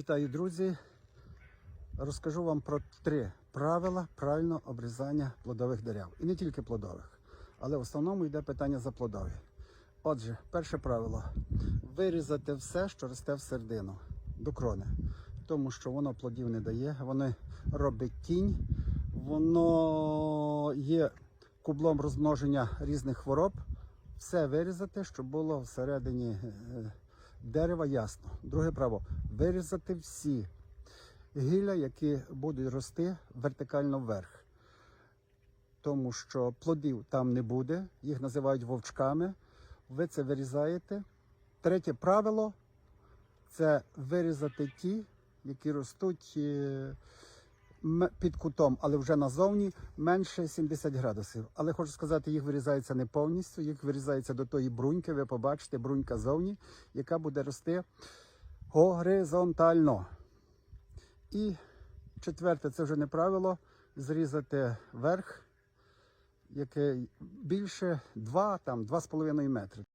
Вітаю, друзі! Розкажу вам про три правила правильного обрізання плодових дерев. І не тільки плодових, але в основному йде питання за плодові. Отже, перше правило вирізати все, що росте в середину до крони, тому що воно плодів не дає, воно робить тінь, воно є кублом розмноження різних хвороб. Все вирізати, щоб було всередині е, дерева ясно. Друге право вирізати всі гілля, які будуть рости вертикально вверх. Тому що плодів там не буде, їх називають вовчками. Ви це вирізаєте. Третє правило це вирізати ті, які ростуть е, під кутом, але вже назовні менше 70 градусів. Але хочу сказати, їх вирізається не повністю, їх вирізається до тої бруньки. Ви побачите, брунька зовні, яка буде рости горизонтально. І четверте, це вже не правило, зрізати верх, яке більше 2-2,5 метри.